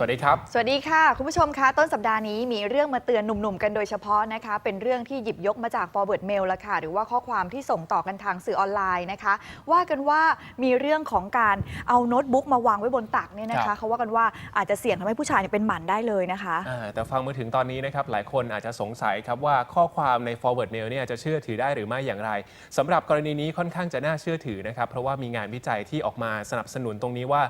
สวัสดีครับ สวัสดีค่ะ คุณผู้ชมคะต้นสัปดาห์นี้มีเรื่องมาเตือนหนุ่มๆ กันโดยเฉพาะนะคะ เป็นเรื่องที่หยิบยกมาจาก forward mail ละค่ะ หรือว่าข้อความที่ส่งต่อกันทางสื่อออนไลน์นะคะ ว่ากันว่ามีเรื่องของการเอาโน้ตบุ๊กมาวางไว้บนตักเนี่ยนะครัคะบ เขาว่ากันว่าอาจจะเสี่ยงทำให้ผู้ชายเนี่ยเป็นหมันได้เลยนะคะ อ่าแต่ฟังมาถึงตอนนี้นะครับ หลายคนอาจจะสงสัยครับว่าข้อความใน forward mail เนี่ยจะเชื่อถือได้หรือไม่อย่างไรสำหรับกรณีนี้ค่อนข้างจะน่าเชื่อถือนะครับ เพราะว่ามีงานวิจัยที่ออกมาสนับสนุนตรงนี้ว่า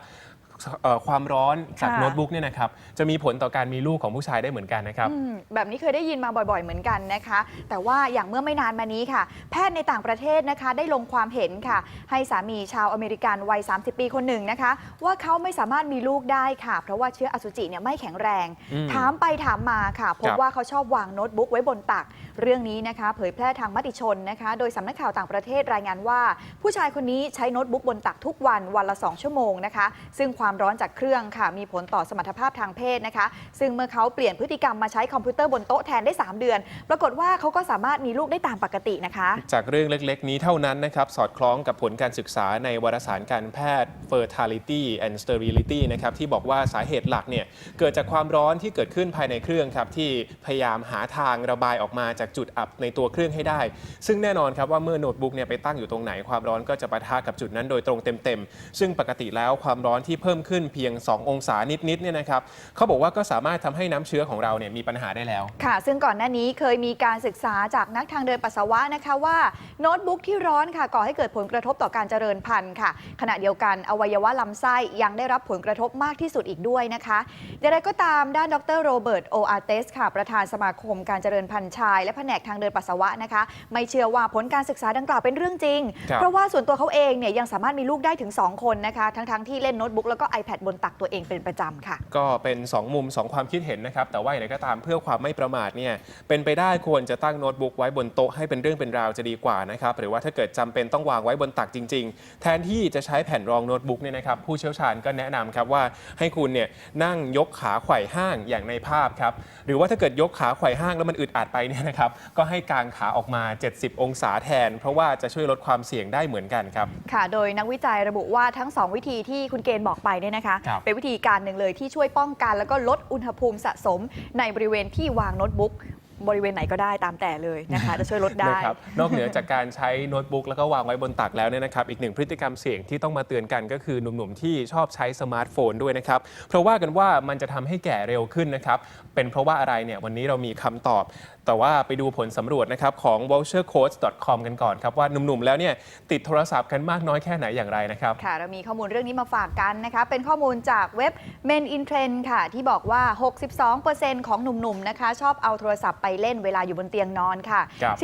เอ่อความร้อนจากค่ะ โน้ตบุ๊กเนี่ยนะครับจะมีผลต่อการมีลูกของผู้ชายได้เหมือนกันนะครับ อืมแบบนี้เคยได้ยินมาบ่อยๆ เหมือนกันนะคะ แต่ว่าอย่างเมื่อไม่นานมานี้ค่ะ แพทย์ในต่างประเทศนะคะ ได้ลงความเห็นค่ะ ให้สามีชาวอเมริกันวัย 30 ปีคนหนึ่งนะคะ ว่าเขาไม่สามารถมีลูกได้ค่ะ เพราะว่าเชื้ออสุจิเนี่ยไม่แข็งแรง อืมถามไปถามมาค่ะพบครับว่าเขาชอบวางโน้ตบุ๊กไว้บนตัก เรื่องนี้นะคะเผยแพร่ทางมติชนนะคะ โดยสำนักข่าวต่างประเทศรายงานว่า ผู้ชายคนนี้ใช้โน้ตบุ๊กบนตักทุกวันวันละ 2 ชั่วโมงนะคะ ซึ่งความร้อนจากเครื่องค่ะมีผลต่อสมรรถภาพทางเพศนะคะ ซึ่งเมื่อเขาเปลี่ยนพฤติกรรมมาใช้คอมพิวเตอร์บนโต๊ะแทนได้ 3 เดือน ปรากฏว่าเขาก็สามารถมีลูกได้ตามปกตินะคะ จากเรื่องเล็กๆ นี้เท่านั้นนะครับสอดคล้องกับผลการศึกษาในวารสารการแพทย์ Fertility and Sterility นะครับที่บอกว่าสาเหตุหลักเนี่ยเกิดจากความร้อนที่เกิดขึ้นภายในเครื่องครับที่พยายามหาทางระบายออกมาจากจุดอับในตัวเครื่องให้ได้ ซึ่งแน่นอนครับว่าเมื่อโน้ตบุ๊กเนี่ยไปตั้งอยู่ตรงไหนความร้อนก็จะปะทะกับจุดนั้นโดยตรงเต็มๆ ซึ่งปกติแล้วความร้อนที่เพิ่มขึ้นเพียง 2 องศานิดๆเนี่ยนะครับเขาบอกว่าก็สามารถทำให้น้ำเชื้อของเราเนี่ยมีปัญหาได้แล้ว ค่ะ ซึ่งก่อนหน้านี้เคยมีการศึกษาจากนักทางเดินปัสสาวะนะคะว่าโน้ตบุ๊กที่ร้อนค่ะก่อให้เกิดผลกระทบต่อการเจริญพันธุ์ค่ะ ขณะเดียวกันอวัยวะลำไส้ยังได้รับผลกระทบมากที่สุดอีกด้วยนะคะอย่างไรก็ตามด้านดรโรเบิร์ตโออาร์เตสค่ะประธานสมาคมการเจริญพันธุ์ชายและแผนกทางเดินปัสสาวะนะคะ ไม่เชื่อว่าผลการศึกษาดังกล่าวเป็นเรื่องจริงครับเพราะว่าส่วนตัวเขาเองเนี่ยยังสามารถมีลูกได้ถึง 2 คนนะคะ ทั้งๆที่เล่นโน้ตบุ๊กแล้วก็ iPad บนตักตัวเองเป็นประจำค่ะ ก็เป็น 2 มุม 2 ความคิดเห็นนะครับ แต่ว่าอย่างไรก็ตามเพื่อความไม่ประมาทเนี่ยเป็นไปได้ควรจะตั้งโน้ตบุ๊กไว้บนโต๊ะให้เป็นเรื่องเป็นราวจะดีกว่านะครับหรือว่าถ้าเกิดจำเป็นต้องวางไว้บนตักจริง ๆ แทนที่จะใช้แผ่นรองโน้ตบุ๊กเนี่ยนะครับผู้เชี่ยวชาญก็แนะนำครับว่าให้คุณเนี่ยนั่งยกขาไขว่ห้างอย่างในภาพครับหรือว่าถ้าเกิดยกขาไขว่ห้างแล้วมันอึดอัดไปเนี่ยนะครับก็ให้กางขาออกมา 70 องศาแทน เพราะว่าจะช่วยลดความเสี่ยงได้เหมือนกันครับ ค่ะ โดยนักวิจัยระบุว่าทั้ง 2 วิธีที่คุณเกณฑ์บอกไปเนี่ยนะคะ ครับ เป็นวิธีการหนึ่งเลยที่ช่วยป้องกัน แล้วก็ลดอุณหภูมิสะสมในบริเวณที่วางโน้ตบุ๊ก บริเวณไหนก็ได้ตามแต่เลยนะคะจะช่วยลดได้ นะครับนอกเหนือจากการใช้โน้ตบุ๊กแล้วก็วางไว้บนตักแล้วเนี่ยนะครับอีกหนึ่งพฤติกรรมเสี่ยงที่ต้องมาเตือนกันก็คือหนุ่มๆที่ชอบใช้สมาร์ทโฟนด้วยนะครับเพราะว่ากันว่ามันจะทำให้แก่เร็วขึ้นนะครับเป็นเพราะว่าอะไรเนี่ยวันนี้เรามีคำตอบ แต่ว่าไปดูผลสำรวจนะครับของ vouchercodes.com กันก่อนครับว่าหนุ่มๆแล้วเนี่ยติดโทรศัพท์กันมากน้อยแค่ไหนอย่างไรนะครับ ค่ะ เรามีข้อมูลเรื่องนี้มาฝากกันนะคะ เป็นข้อมูลจากเว็บ Men in Trend ค่ะ ที่บอกว่า 62%ของหนุ่มๆ นะคะ ชอบเอาโทรศัพท์ไปเล่นเวลาอยู่บนเตียงนอนค่ะครับ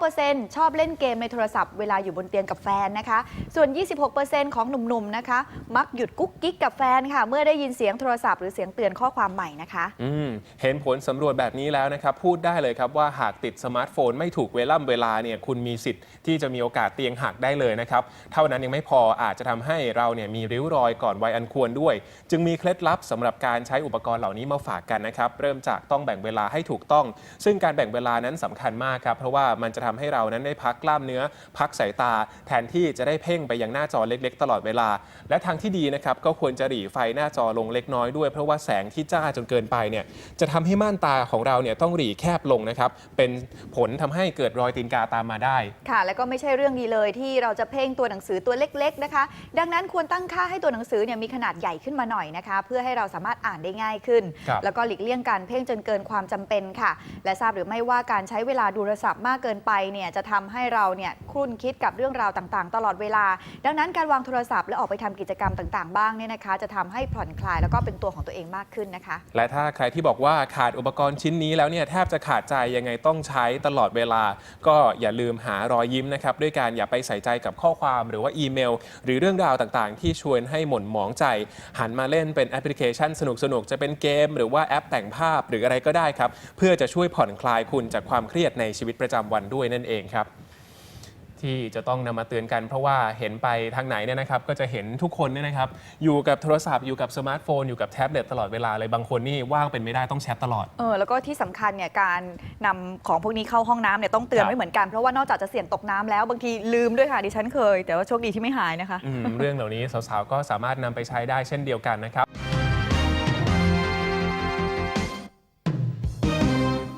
49%ชอบเล่นเกมในโทรศัพท์เวลาอยู่บนเตียงกับแฟนนะคะ ส่วน 26%ของหนุ่มๆนะคะ มักหยุดกุ๊กกิ๊กกับแฟนค่ะ เมื่อได้ยินเสียงโทรศัพท์หรือเสียงเตือนข้อความใหม่นะคะอืมเห็นผลสำรวจแบบนี้แล้วนะครับพูดได้เลยครับว่าหากติดสมาร์ทโฟนไม่ถูกเวล่ำเวลาเนี่ยคุณมีสิทธิ์ที่จะมีโอกาสเตียงหักได้เลยนะครับเท่านั้นยังไม่พออาจจะทำให้เราเนี่ยมีริ้วรอยก่อนวัยอันควรด้วย จึงมีเคล็ดลับสำหรับการใช้อุปกรณ์เหล่านี้มาฝากกันนะครับเริ่มจากต้องแบ่งเวลาให้ถูกต้องซึ่งการแบ่งเวลานั้นสำคัญมากครับ เพราะว่ามันจะทำให้เรานั้นได้พักกล้ามเนื้อ พักสายตา แทนที่จะได้เพ่งไปยังหน้าจอเล็ก ๆ ตลอดเวลา และทางที่ดีนะครับก็ควรจะหรี่ไฟหน้าจอลงเล็กน้อยด้วย เพราะว่าแสงที่จ้าจนเกินไปเนี่ยจะทำให้ม่านตาของเราเนี่ยต้องหรี่แคบลงนะครับเป็นผลทำให้เกิดรอยตีนกาตามมาได้ ค่ะ และก็ไม่ใช่เรื่องดีเลยที่เราจะเพ่งตัวหนังสือตัวเล็ก ๆ นะคะ ดังนั้นควรตั้งค่าให้ตัวหนังสือเนี่ยมีขนาดใหญ่ขึ้นมาหน่อยนะคะ เพื่อให้เราสามารถอ่านได้ง่ายขึ้นครับแล้วก็หลีกเลี่ยงการเพ่งจนเกินความจำเป็นค่ะ และทราบหรือไม่ว่าการใช้เวลาดูโทรศัพท์มากเกินไปเนี่ยจะทำให้เราเนี่ยครุ่นคิดกับเรื่องราวต่างๆ ตลอดเวลา ดังนั้นการวางโทรศัพท์และออกไปทำกิจกรรมต่างๆ บ้างเนี่ยนะคะ จะทำให้ผ่อนคลายแล้วก็เป็นตัวของตัวเองมากขึ้นนะคะ และถ้าใครที่บอกว่าขาดอุปกรณ์ชิ้นนี้แล้วเนี่ยแทบจะขาดใจยังไงต้องใช้ตลอดเวลา ก็อย่าลืมหารอยยิ้มนะครับด้วยการอย่าไปใส่ใจกับข้อความหรือว่าอีเมล หรือเรื่องราวต่างๆ ที่ชวนให้หม่นหมองใจ หันมาเล่นเป็นแอปพลิเคชันสนุกๆจะเป็นเกม หรือว่าแอปแต่งภาพหรืออะไรก็ได้ครับเพื่อจะช่วยผ่อนคลายคุณจากความเครียดในชีวิตประจำวันด้วยนั่นเองครับ ที่จะต้องนำมาเตือนกันเพราะว่าเห็นไปทางไหนเนี่ยนะครับ ก็จะเห็นทุกคนเนี่ยนะครับ อยู่กับโทรศัพท์อยู่กับสมาร์ทโฟนอยู่กับแท็บเล็ตตลอดเวลาเลยบางคนนี่ว่างเป็นไม่ได้ต้องแชทตลอดเออแล้วก็ที่สำคัญเนี่ยการนำของพวกนี้เข้าห้องน้ำเนี่ยต้องเตือนครับไว้เหมือนกันเพราะว่านอกจากจะเสี่ยงตกน้ำแล้วบางทีลืมด้วยค่ะดิฉันเคย แต่ว่าโชคดีที่ไม่หายนะคะอืมเรื่องเหล่านี้สาวๆก็สามารถนำไปใช้ได้เช่นเดียวกันนะครับ